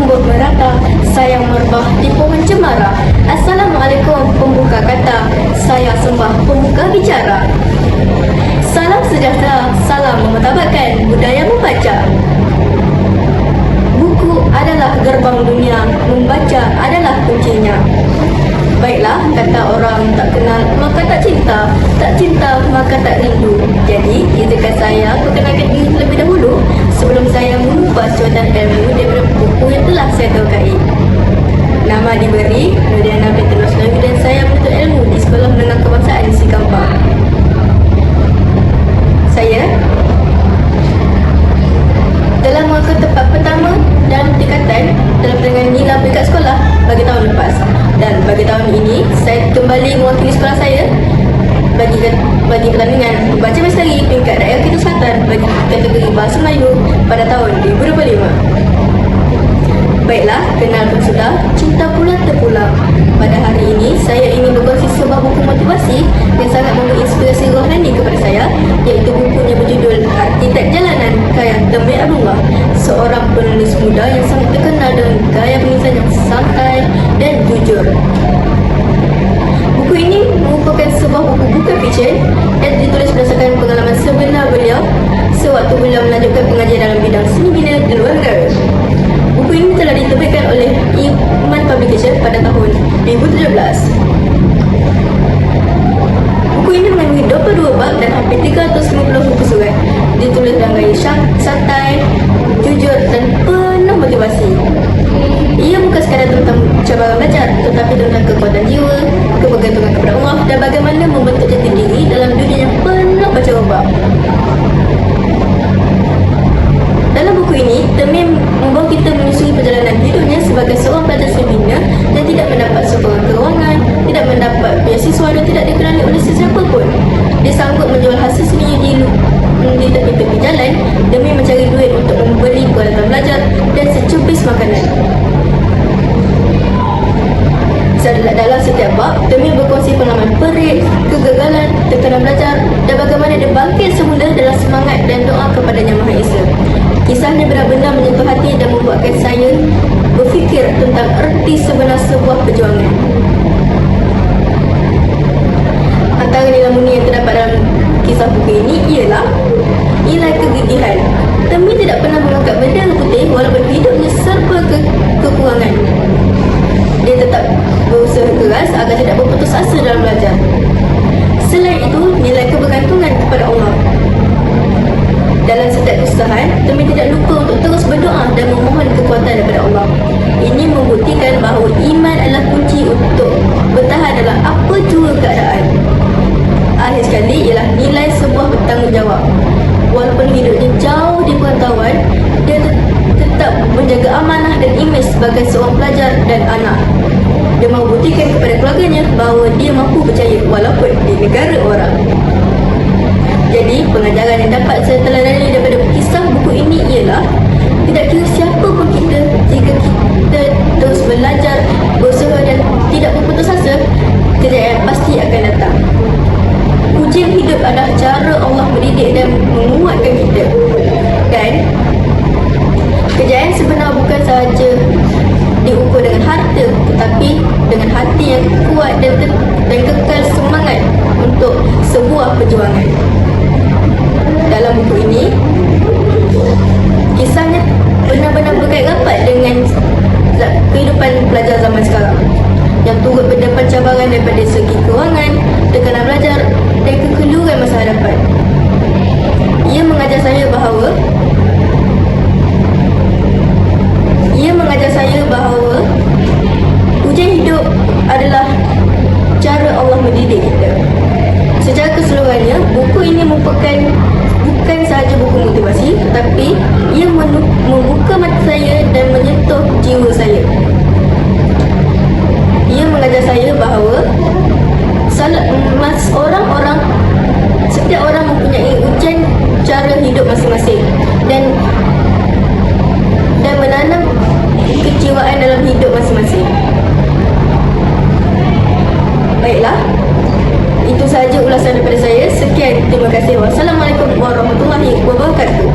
tumbuh merata Sayang merbah di pohon cemara Assalamualaikum pembuka kata. Saya sembah pembuka bicara. Salam sejahtera, salam memertabatkan budaya membaca. Buku adalah gerbang dunia, membaca adalah kuncinya. Baiklah, kata orang tak kenal, maka tak cinta. Tak cinta, maka tak rindu. Jadi, izinkan saya perkenalkan diri terlebih dahulu Sebelum saya mengubah suatan ilmu daripada buku yang telah saya taukai Nama diberi Nuriana Petrus Lawi dan saya menuntut ilmu di Sekolah Menengah Kebangsaan di Sikampar Saya telah mengaku tempat pertama dalam tingkatan dalam pertandingan nila peringkat sekolah bagi tahun lepas dan tahun ini saya kembali mewakili sekolah saya. Bagi bagi pertandingan. Baca bestari peringkat daerah kita selatan. Bagi kategori bahasa Melayu pada tahun 2025 Baiklah, kenal pun sudah, cinta pula terpulang. Pada hari ini, saya ingin berkongsi sebuah buku motivasi yang sangat memberi inspirasi rohani kepada saya, iaitu bukunya berjudul Arkitek Jalanan karya Tembi Abdullah, seorang penulis muda yang sangat terkenal dengan gaya penulisan yang santai dan jujur. Sebuah buku bukan fiksyen yang ditulis berdasarkan pengalaman sebenar beliau sewaktu beliau melanjutkan pengajian dalam bidang seni bina di luar negara. Buku ini telah diterbitkan oleh Iman Publication pada tahun 2017. Buku ini mengandungi 22 bab dan hampir 350 buku surat. Ditulis dengan gaya santai, jujur dan penuh motivasi. Ia bukan sekadar tentang cabaran belajar, tetapi tentang kekuatan jiwa, kebergantungan kepada Allah dan bagaimana membentuk jati diri dalam dunia yang penuh baca. Dalam buku ini, Temim membawa kita menyusuri perjalanan hidupnya sebagai seorang pelajar seminar yang tidak mendapat sokongan keuangan, tidak mendapat beasiswa dan tidak dikenali oleh sesiapa pun. Dia sanggup menjual hasil seninya di, di tepi-tepi jalan Dalam setiap bab, Temim berkongsi pengalaman perit, kegagalan, tekanan belajar dan bagaimana dia bangkit semula dalam semangat dan doa kepada Yang Maha Esa. Kisahnya benar-benar menyentuh hati dan membuatkan saya berfikir tentang erti sebenar sebuah perjuangan. Antara nilai murni yang terdapat dalam kisah buku ini ialah nilai kegigihan. Temi tidak pernah mengangkat benda tetap berusaha keras agar tidak berputus asa dalam belajar. Selain itu, nilai kebergantungan kepada Allah dalam setiap kesusahan, kami tidak lupa untuk terus berdoa dan memohon kekuatan daripada Allah. Ini membuktikan bahawa iman adalah kunci untuk bertahan dalam apa jua keadaan. Akhir sekali ialah nilai sebuah bertanggungjawab. Walaupun hidupnya jauh di perantauan, dia tetap menjaga amanah dan imej sebagai seorang pelajar dan anak. Dia mahu buktikan kepada keluarganya bahawa dia mampu percaya walaupun di negara orang. Jadi, pengajaran yang dapat saya teladani daripada kisah buku ini ialah tidak kira siapa pun kita jika kita terus belajar, berusaha dan tidak berputus asa, kejayaan pasti akan datang. Ujian hidup adalah cara Allah mendidik dan menguatkan kita. Dan kejayaan sebenar bukan sahaja diukur harta tetapi dengan hati yang kuat dan, dan kekal semangat untuk sebuah perjuangan dalam buku ini kisahnya benar-benar berkait rapat dengan kehidupan pelajar zaman sekarang yang turut berdepan cabaran daripada segi kewangan, tekanan belajar dan kekeliruan masa hadapan. Ia mengajar saya bahawa masing-masing dan dan menanam kecewaan dalam hidup masing-masing. Baiklah, itu sahaja ulasan daripada saya. Sekian, terima kasih. Wassalamualaikum warahmatullahi wabarakatuh.